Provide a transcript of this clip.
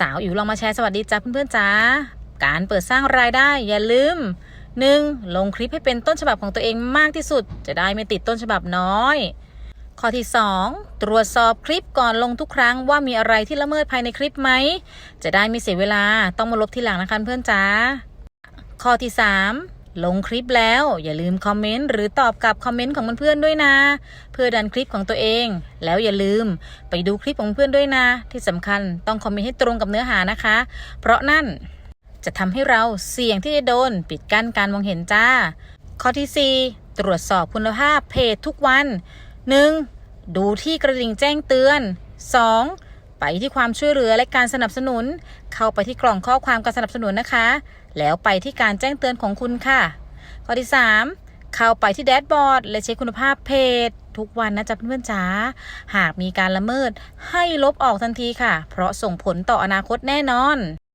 สาวอิ๋วลองมาแชร์สวัสดีจ้าเพื่อนๆจ้าการเปิดสร้างรายได้อย่าลืม 1. ลงคลิปให้เป็นต้นฉบับของตัวเองมากที่สุด จะได้ไม่ติดต้นฉบับน้อย ข้อที่ 2 ตรวจสอบคลิปก่อนลงทุกครั้งว่ามีอะไรที่ละเมิดภายในคลิปไหม จะได้ไม่เสียเวลาต้องมาลบทีหลังนะคะเพื่อนจ้าข้อที่ 3 ลงคลิปแล้ว อย่าลืมคอมเมนต์หรือตอบกลับคอมเมนต์ของเพื่อนๆด้วยนะ เพื่อดันคลิปของตัวเอง แล้วอย่าลืมไปดูคลิปของเพื่อนด้วยนะ ที่สำคัญต้องคอมเมนต์ให้ตรงกับเนื้อหานะคะ เพราะนั่นจะทำให้เราเสี่ยงที่จะโดนปิดกั้นการมองเห็นจ้า ข้อที่ 4 ตรวจสอบคุณภาพเพจทุกวัน 1. ดูที่กระดิ่งแจ้งเตือน 2. ไปที่ความช่วยเหลือและการสนับสนุน เข้าไปที่กล่องข้อความการสนับสนุนนะคะ แล้วไปที่การแจ้งเตือนของคุณค่ะ ข้อที่ 3 เข้าไปที่แดชบอร์ดและเช็คคุณภาพเพจ ทุกวันนะจ๊ะเพื่อนๆจ๋าหากมีการละเมิดให้ลบออกทันทีค่ะ เพราะส่งผลต่ออนาคตแน่นอน